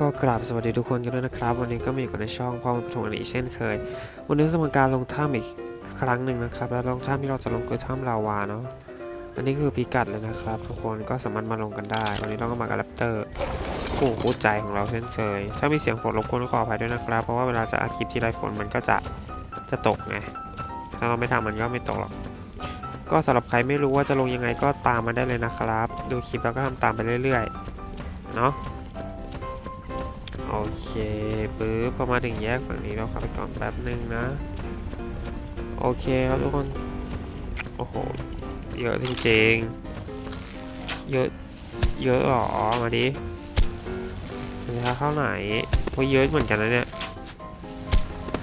ก็กราบสวัสดีทุกคนกันด้วยนะครับ วันนี้ก็มีอยู่กับในช่องพ่อมาปฐมอันนี้เช่นเคย วันนี้จะมาการลงถ้ำอีกครั้งหนึ่งนะครับแล้วลงถ้ำที่เราจะลงคือถ้ำลาวาเนาะอันนี้คือพิกัดเลยนะครับ ทุกคนก็สามารถมาลงกันได้ วันนี้เราก็มากับแรปเตอร์คู่คู่ใจของเราเช่นเคย ถ้ามีเสียงฝนรบกวนก็ขออภัยด้วยนะครับ เพราะว่าเวลาจะอัดคลิปที่ไรฝนมันก็จะจะตกไงถ้าเราไม่ทำมันก็ไม่ตกหรอกก็สำหรับใครไม่รู้ว่าจะลงยังไงก็ตามมาได้เลยนะครับ ดูคลิปแล้วก็ทำตามไปเรื่อยๆเนาะ โอเคปึ๊บพอมาถึงแยกฝั่งนี้เราขับไปก่อนแป๊บหนึ่งนะ โอเคครับทุกคน โอ้โห เยอะจริงๆ เยอะ เยอะหรอ มาดิมันจะเข้าไหนโอ้ยเยอะเหมือนกันนะเนี่ย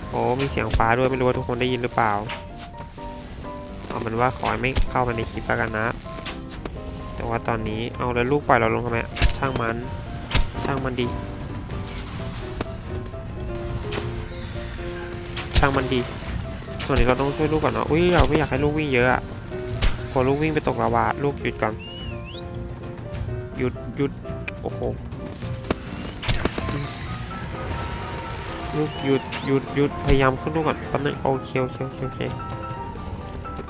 โอ้ มีเสียงฟ้าด้วยไม่รู้ว่าทุกคนได้ยินหรือเปล่า เอามันว่าขอให้ไม่เข้ามาในคลิปแล้วกันนะ แต่ว่าตอนนี้เอาแล้วลูกปล่อยเราลงทำไมช่างมัน ช่างมันดี ช่างมันดี ส่วนนี้เราต้องช่วยลูกก่อนเนาะ อุ้ยเราไม่อยากให้ลูกวิ่งเยอะอะพอลูกวิ่งไปตกลาวาลูกหยุดก่อน หยุดหยุด โอ้โห ลูกหยุดหยุดหยุดพยายามขึ้นลูกก่อนแป๊บนึงโอเคโอเคโอเคโอเค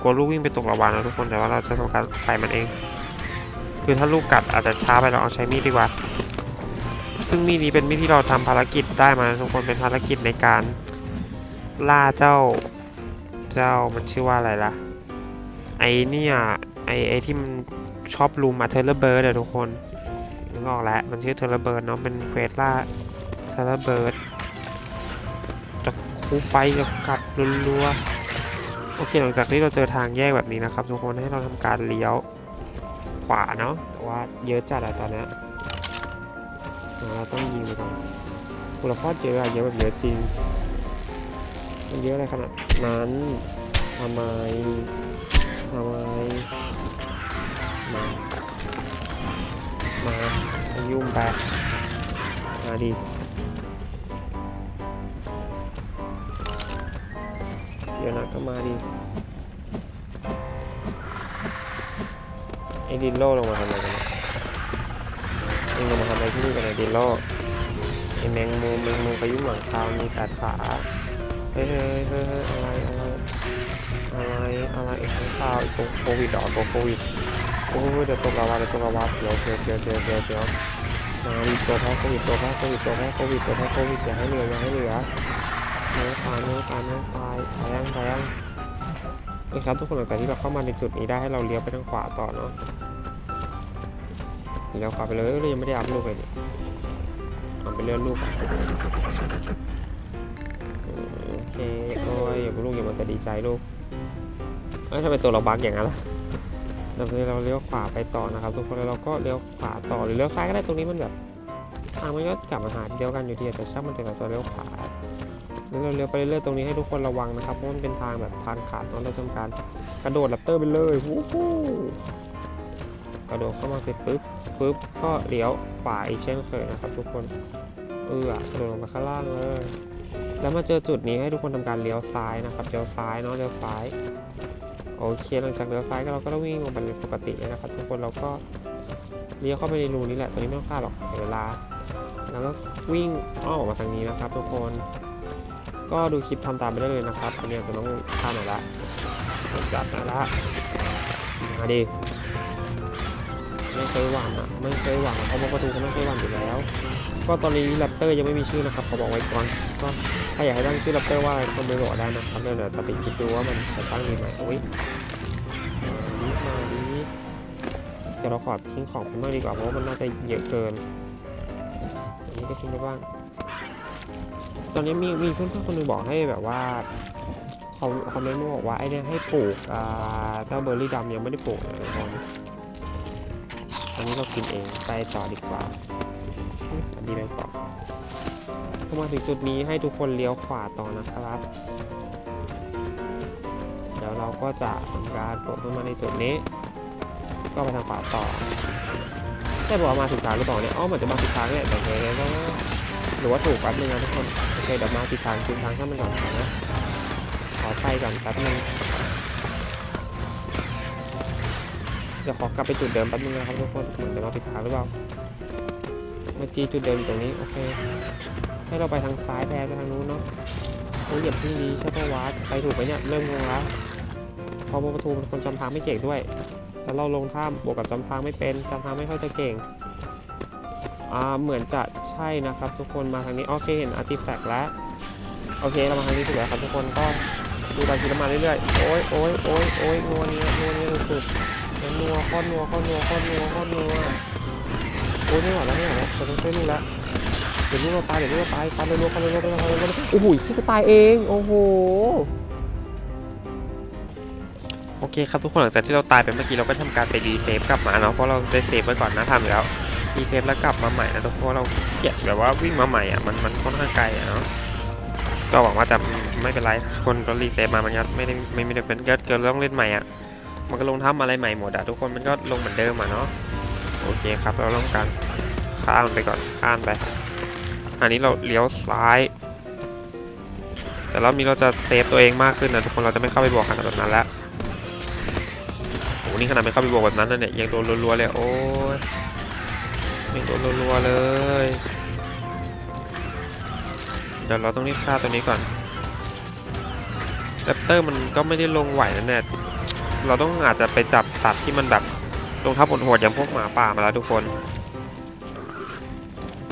กลัวลูกวิ่งไปตกลาวานะทุกคนแต่ว่าเราจะทำการใส่มันเอง คือถ้าลูกกัดอาจจะช้าไปเราเอาใช้มีดดีกว่า ซึ่งมีดนี้เป็นมีดที่เราทำภารกิจได้มาทุกคนเป็นภารกิจในการ ล่าเจ้า เจ้ามันชื่อว่าอะไรล่ะ ไอเนี่ยไอไอที่มันชอบลุมอะเทเลเบิร์ดอะทุกคนนึกออกแล้วมันชื่อเทเลเบิร์ดเนาะเป็นเควสล่าเทเลเบิร์ดจะคูไปจะกัดรัวๆโอเคหลังจากที่เราเจอทางแยกแบบนี้นะครับทุกคนให้เราทำการเลี้ยวขวาเนาะแต่ว่าเยอะจัดอะตอนนี้เราต้องยิงไปก่อนกูเราพอเยอะอะเยอะแบบเยอะจริง มันเยอะอะไรขนาดนั้นทำไมทำไมมามาไม่ยุ่งไปมาดิเดี๋ยวนะก็มาดิไอ้ดินโลลงมาทำอะไรกันเนี่ยเองลงมาทำอะไรที่นี่กันเนี่ยดินโลไอ้แมงมุมแมงมุมพายุหลังคามีกัดขา เฮ้ยเฮ้ยเฮ้ยอะไรอะไรอะไรอะไรไอ้ข้างข่าวไอ้ตัวโควิดเหรอตัวโควิดโอ้ยเดี๋ยวตกลาวาเดี๋ยวตกลาวาเสียวเสียวเสียวเสียวเสียวเสียวมาดิตัวแพ้โควิดตัวแพ้โควิดตัวแพ้โควิดตัวแพ้โควิดอย่าให้เหลืออย่าให้เหลือเนื้อตายเนื้อตายเนื้อตายตายยังตายยังโอเคครับทุกคนหลังจากที่เราเข้ามาในจุดนี้ได้ให้เราเลี้ยวไปทางขวาต่อเนาะเลี้ยวขวาไปเลยเรายังไม่ได้อัพลูกเลยเนี่ยเอาไปเลื่อนลูกก่อนโอ เคโอ้ยอย่าลูกอย่ามันจะดีใจลูกเอ้ยทำไมตัวเราบักอย่างนั้นล่ะเราเราเลี้ยวขวาไปต่อนะครับ ทุกคนแล้วเราก็เลี้ยวขวาต่อหรือเลี้ยวซ้ายก็ได้ตรงนี้มันแบบทางมันก็กลับมาหาเดียวกันอยู่ดีแต่ช่างมันเถอะเราจะเลี้ยวขวาแล้วเราเลี้ยวไปเรื่อยๆตรงนี้ให้ทุกคนระวังนะครับเพราะมันเป็นทางแบบทางขาดเนาะเราทำการกระโดดลับเตอร์ไปเลยวู้ฮู้กระโดดเข้ามาเสร็จปุ๊บปุ๊บก็เลี้ยวขวาอีกเช่นเคยนะครับ ทุกคนเออกระโดดลงมาข้างล่างเลย แล้วมาเจอจุดนี้ให้ทุกคนทำการเลี้ยวซ้ายนะครับเลี้ยวซ้ายเนาะเลี้ยวซ้ายโอเคหลังจากเลี้ยวซ้ายก็เราก็ต้องวิ่งลงไปเป็นปกติเลยนะครับ ทุกคนเราก็เลี้ยวเข้าไปในรูนี้แหละตอนนี้ไม่ต้องฆ่าหรอกเสียเวลา แล้วก็วิ่งอ้อมออกมาทางนี้นะครับ ทุกคน ก็ดูคลิปทำตามไปได้เลยนะครับอันนี้จะต้องฆ่าหน่อยละจับหน่อยละมาดิ ไม่เคยหวั่นอะไม่เคยหวั่นอะเพราะว่าประตูเขาไม่เคยหวั่นอยู่แล้ว ก็ตอนนี้แรปเตอร์ยังไม่มีชื่อนะครับขอบอกไว้ก่อนก็ถ้าอยากให้ตั้งชื่อแรปเตอร์ว่าอะไรก็ไม่บอกได้นะครับเดี๋ยวเราจะไปคิดดูว่ามันจะตั้งดีไหมโอ้ยมาดีมาดีเดี๋ยวเราขอทิ้งของไปมากดีกว่าเพราะว่ามันน่าจะเยอะเกินอันนี้ก็ทิ้งได้บ้างตอนนี้มีมีเพื่อนๆคนหนึงบอกให้แบบว่าเขาคอมเมนต์มาบอกว่าไอ้เนี่ยให้ปลูกอ่าเจ้าเบอร์รี่ดำยังไม่ได้ปลูกเลยทุกคนอั นนี้เรากินเองไปต่อดีกว่าอันนี้เลยก่อนพอมาถึงจุดนี้ให้ทุกคนเลี้ยวขวาต่อนะครับ เดี๋ยวเราก็จะทำการโผล่ขึ้นมาในจุดนี้ ก็ไปทางขวาต่อแต่บอกมาถึงทางหรือเปล่าเนี่ย อ๋อเหมือนจะมาถึงทางเนี่ยแต่เดี๋ยวก็หรือว่าถูกแป๊บนึงนะทุกคน โอเคเดี๋ยวมาถึงทางถึงทางข้ามมันก่อนนะ ขอไปก่อนแป๊บนึง เดี๋ยวขอกลับไปจุดเดิมแป๊บนึงนะครับทุกคนเหมือนจะมาผิดทางหรือเปล่าเมาจีจุดเดิมอยู่ตรงนี้โอเค ให้เราไปทางซ้ายแทนไปทางนู้นเนาะต้องเหยียบที่ดีใช่ไหมวัดไปถูกไหมเนี่ยเริ่มงงแล้วพอประตูเป็นคนจำทางไม่เก่งด้วยแล้วเราลงถ้ำบวกกับจำทางไม่เป็นจำทางไม่ค่อยจะเก่งอ่าเหมือนจะใช่นะครับ ทุกคนมาทางนี้โอเคเห็นอาร์ติแฟกต์แล้วโอเคเรามาทางนี้ถูกแล้วครับทุกคนก็ดูตามทีละมาเรื่อยๆโอ้ยโอ้ยโอ้ยโอ้ยนัวเนียนัวเนียสุดๆ ยังนัวข้อนัวข้อนัวข้อนัวข้อนัวโอ้ยไม่ไหวแล้วไม่ไหวแล้วเราต้องช่วยลูกแล้วเดี๋ยวลูกเราตายเดี๋ยวลูกเราตายตายเร็วๆตายเร็วๆตายเร็วๆตายเร็วๆโอ้โหชิบะตายเองโอ้โหโอเคครับทุกคนหลังจากที่เราตายไปเมื่อกี้เราก็ทำการไปรีเซฟกลับมาเนาะเพราะเราได้เซฟไว้ก่อนนะทำแล้วรีเซฟแล้วกลับมาใหม่นะทุกคนเพราะเราเกลียดแบบว่าวิ่งมาใหม่อะมันมันค่อนข้างไกลอะเนาะก็หวังว่าจะไม่เป็นไรคนก็รีเซฟมามันก็ไม่ได้ไม่ไม่ได้เป็นเกิดเกิดต้องเล่นใหม่อะ มันก็ลงทับอะไรใหม่หมดอะทุกคนมันก็ลงเหมือนเดิมอะเนาะโอเคครับเราต้องการข้ามไปก่อนข้ามไปอันนี้เราเลี้ยวซ้าย แต่รอบนี้เราจะเซฟตัวเองมากขึ้นนะทุกคนเราจะไม่เข้าไปบวกกันแบบนั้นแล้วโอ้นี่ขนาดไม่เข้าไปบวกแบบนั้นนะเนี่ยยังโดนรัวๆเลยโอ้ยมีตัวรัวๆเลยเดี๋ยวเราต้องรีบฆ่าตัวนี้ก่อนแรปเตอร์มันก็ไม่ได้ลงไหวนะเนี่ย เราต้องอาจจะไปจับสัตว์ที่มันแบบลงทับโหดๆอย่างพวกหมาป่ามาแล้วทุกคน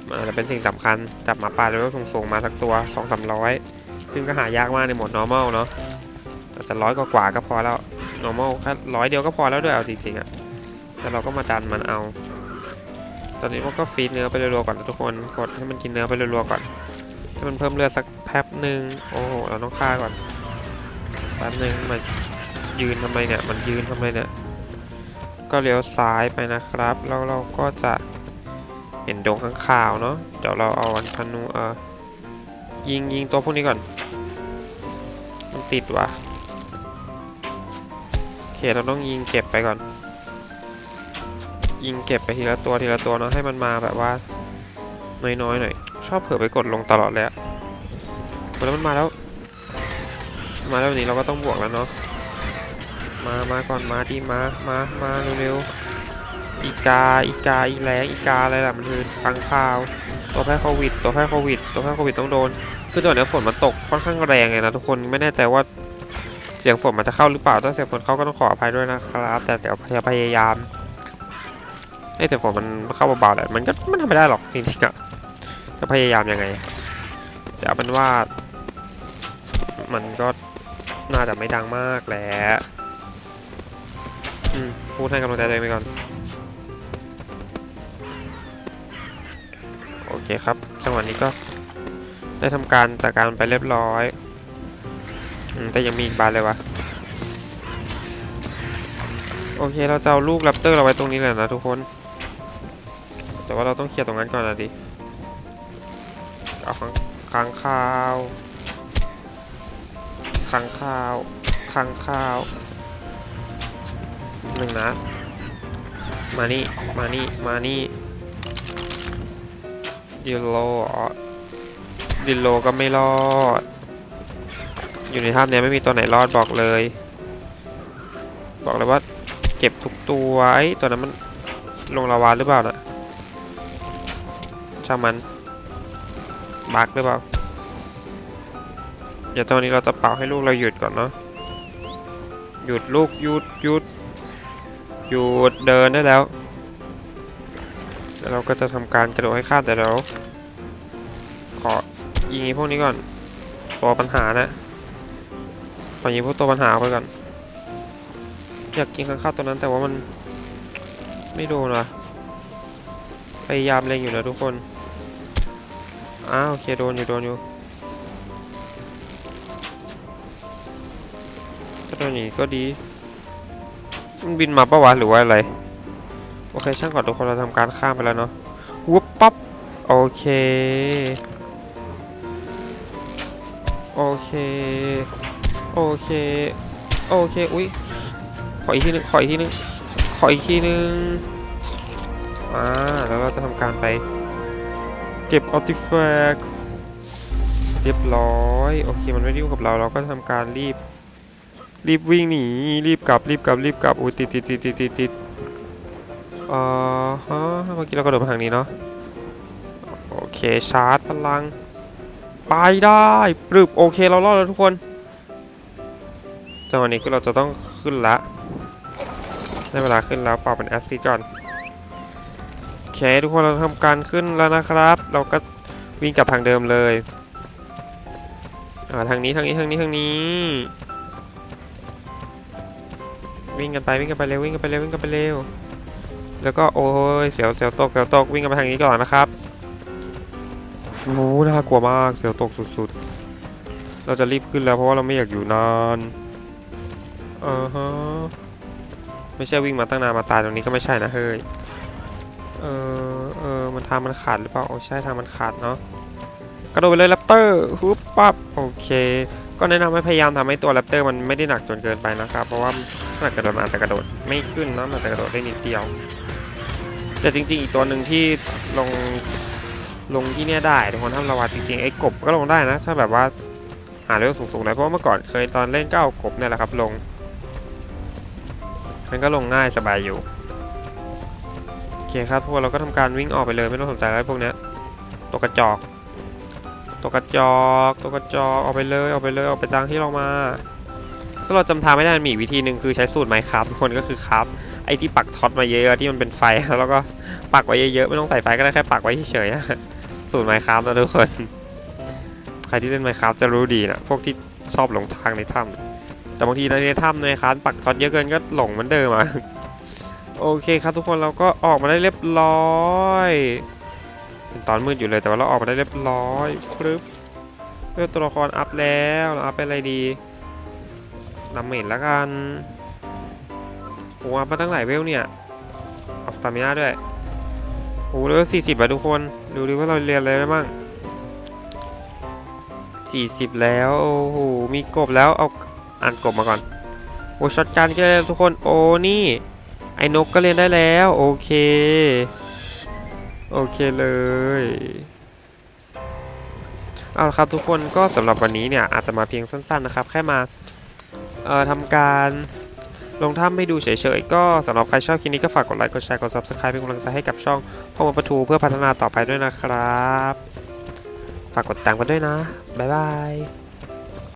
มันอาจจะเป็นสิ่งสำคัญจับหมาป่าแล้วก็ส่งมาสักตัวสองสามร้อยซึ่งก็หายากมากในโหมด normal เนาะแต่จะร้อยกว่าก็พอแล้ว normal แค่ร้อยเดียวก็พอแล้วด้วยเอาจริงๆอะแต่เราก็มาดันมันเอา ตอนนี้มันก็ฟีดเนื้อไปรัวๆก่อนทุกคนกดให้มันกินเนื้อไปรัวๆก่อนให้มันเพิ่มเลือดสักแป๊บหนึ่งโอ้โหเราต้องฆ่าก่อนแป๊บหนึ่งมัน ยืนทำไมเนี่ย มันยืนทำไมเนี่ย ก็เลี้ยวซ้ายไปนะครับ แล้วเราก็จะเห็นดงข้างข่าวเนาะ เดี๋ยวเราเอาอันธนูเออยิงยิงตัวพวกนี้ก่อน มันติดวะโอเคเราต้องยิงเก็บไปก่อน ยิงเก็บไปทีละตัวทีละตัวเนาะให้มันมาแบบว่าน้อยๆหน่อยชอบเผื่อไปกดลงตลอดเลยอะแล้วมันมาแล้ว มาแล้ววันนี้เราก็ต้องบวกแล้วเนาะ มามาก่อนมาที่มามามาเร็วๆอีกาอีกาอีแรงอีกาอะไรล่ะมันคือฟังข่าว ตัวแพ้โควิด ตัวแพ้โควิด ตัวแพ้โควิดต้องโดน คือตอนนี้ฝนมันตกค่อนข้างแรงไงนะทุกคนไม่แน่ใจว่าเสียงฝนมันจะเข้าหรือเปล่าถ้าเสียงฝนเข้าก็ต้องขออภัยด้วยนะครับ แต่เดี๋ยวพยายามเอ้ยแต่ฝนมันเข้าเบาๆแหละมันก็มันทำไม่ได้หรอกจริงๆอะจะพยายามยังไงแต่เอาเป็นว่า มันก็น่าจะไม่ดังมากแหละ อืมพูดให้กำลังใจตัวเองไปก่อน โอเคครับ จังหวะนี้ก็ได้ทำการจัดการไปเรียบร้อย อืม แต่ยังมีอีกบานเลยวะโอเค เราจะเอาลูกแรปเตอร์เราไว้ตรงนี้แหละนะทุกคน แต่ว่าเราต้องเคลียร์ตรงนั้นก่อนนะดิ เอาค้างค้างคาวค้างคาวค้างคาว หนึ่งนะ มานี่ มานี่ มานี่ดิโลอ๋อดิโลก็ไม่รอด อยู่ในถ้ำเนี้ยไม่มีตัวไหนรอดบอกเลย บอกเลยว่าเก็บทุกตัวไอ้ตัวนั้นมันลงลาวาหรือเปล่านะช่างมันบักหรือเปล่าเดี๋ยวตอนนี้เราจะเป่าให้ลูกเราหยุดก่อนเนาะหยุดลูกหยุดหยุด หยุดเดินได้แล้วแล้วเราก็จะทำการกระโดดให้ข้ามแต่เราขอยิงพวกนี้ก่อนตัวปัญหานะขอยิงพวกตัวปัญหาไปก่อนอยากกินข้างข้าวตัวนั้นแต่ว่ามันไม่โดนว่ะพยายามเล็งอยู่นะทุกคนอ้าวโอเคโดนอยู่โดนอยู่ถ้าโดนอย่างนี้ก็ดี มันบินมาปะวะหรือว่าอะไร โอเคช่างก่อนทุกคนเราทำการข้ามไปแล้วเนาะวุบปั๊บโอเค โอเค โอเค โอเค อุ้ยขออีกทีนึงขออีกทีนึงขออีกทีนึงอ่าแล้วเราจะทำการไป เก็บ artifacts เรียบร้อย โอเค มันไม่ได้ยุ่งกับเรา เราก็ทำการรีบ รีบวิ่งหนีรีบกลับรีบกลับรีบกลับอุ้ติดติดติดติดติดติดเอ่อฮะเมื่อกี้เรากระโดดมาทางนี้เนาะโอเคชาร์จพลัง ไปได้ปรึบโอเคเรารอดแล้วทุกคนจังหวะนี้คือเราจะต้องขึ้นละได้เวลาขึ้นแล้วเป่าเป็นแอสซิก่อนโอเคทุกคนเราทำการขึ้นแล้วนะครับ เราก็วิ่งกลับทางเดิมเลยอ่าทางนี้ทางนี้ทางนี้ทางนี้ วิ่งกันไปวิ่งกันไปเร็ววิ่งกันไปเร็ววิ่งกันไปเร็วแล้วก็โอ้ยเสียวเสียวตกเสียวตกวิ่งกันไปทางนี้ก่อนนะครับโอ้โหน่ากลัวมากเสียวตกสุดๆ เราจะรีบขึ้นแล้วเพราะว่าเราไม่อยากอยู่นานอ่าฮะไม่ใช่วิ่งมาตั้งนานมาตายตรงนี้ก็ไม่ใช่นะเฮ้ยเออเออมันทางมันขาดหรือเปล่าโอ้ใช่ทางมันขาดเนาะกระโดดไปเลยแรปเตอร์ฮึบปั๊บโอเค ก็แนะนำให้พยายามทำให้ตัวแรปเตอร์มันไม่ได้หนักจนเกินไปนะครับ เพราะว่า ถ้ากระโดดมันอาจจะกระโดดไม่ขึ้นเนอะมันอาจะกระโดดได้นิดเดียว แต่จริงๆ อีกตัวหนึ่งที่ลงลงที่เนี่ยได้ทุกคนถ้าเราวัดจริงๆไอ้กบก็ลงได้นะ ถ้าแบบว่าหาเรื่องสูงๆเลยเพราะว่าเมื่อก่อนเคยตอนเล่นก็เอากบเนี่ยแหละครับลง มันก็ลงง่ายสบายอยู่โอเคครับพวกเราก็ทำการวิ่งออกไปเลยไม่ต้องสนใจอะไรพวกเนี้ยตัวกระจอกตัวกระจอกตัวกระจอกออกไปเลยออกไปเลยออกไปจางที่เรามา ถ้าเราจำทางไม่ได้มันมีวิธีหนึ่งคือใช้สูตรไมค์ครับทุกคนก็คือครับไอ้ที่ปักท็อตมาเยอะๆที่มันเป็นไฟแล้วก็ปักไว้เยอะๆไม่ต้องใส่ไฟก็ได้แค่ปักไว้เฉยๆสูตรไมค์ครับนะทุกคน ใครที่เล่นไมค์ครับจะรู้ดีนะพวกที่ชอบหลงทางในถ้ำแต่บางทีในถ้ำในคานปักท็อตเยอะเกินก็หลงเหมือนเดิมอะโอเคครับทุกคนเราก็ออกมาได้เรียบร้อยเป็นตอนมืดอยู่เลยแต่ว่าเราออกมาได้เรียบร้อยปึ๊บเพื่อตัวละครอัพแล้วเราอัพเป็นอะไรดี ดาเมจแล้วกันโอ้อัพมาตั้งหลายเวลเนี่ยเอาสตามิน่าด้วยโอ้เลเวลสี่สิบอะทุกคน ดูดิว่าเราเรียนอะไรได้บ้างสี่สิบแล้ว โอ้โห มีกบแล้ว เอาอ่านกบมาก่อน โอ้ช็อตกันก็ได้ทุกคน โอ้ นี่ ไอ้นกก็เรียนได้แล้ว โอเค โอเคเลยเอาละครับทุกคนก็สำหรับวันนี้เนี่ยอาจจะมาเพียงสั้นๆนะครับ แค่มา ทำการลงถ้ำไม่ดูเฉยๆ ก็สำหรับใครชอบคลิปนี้ก็ฝากกดไลค์กดแชร์กด subscribe เป็นกำลังใจให้กับช่องพ่อมาประทูเพื่อพัฒนาต่อไปด้วยนะครับ ฝากกดติดตามกันด้วยนะ บ๊ายบาย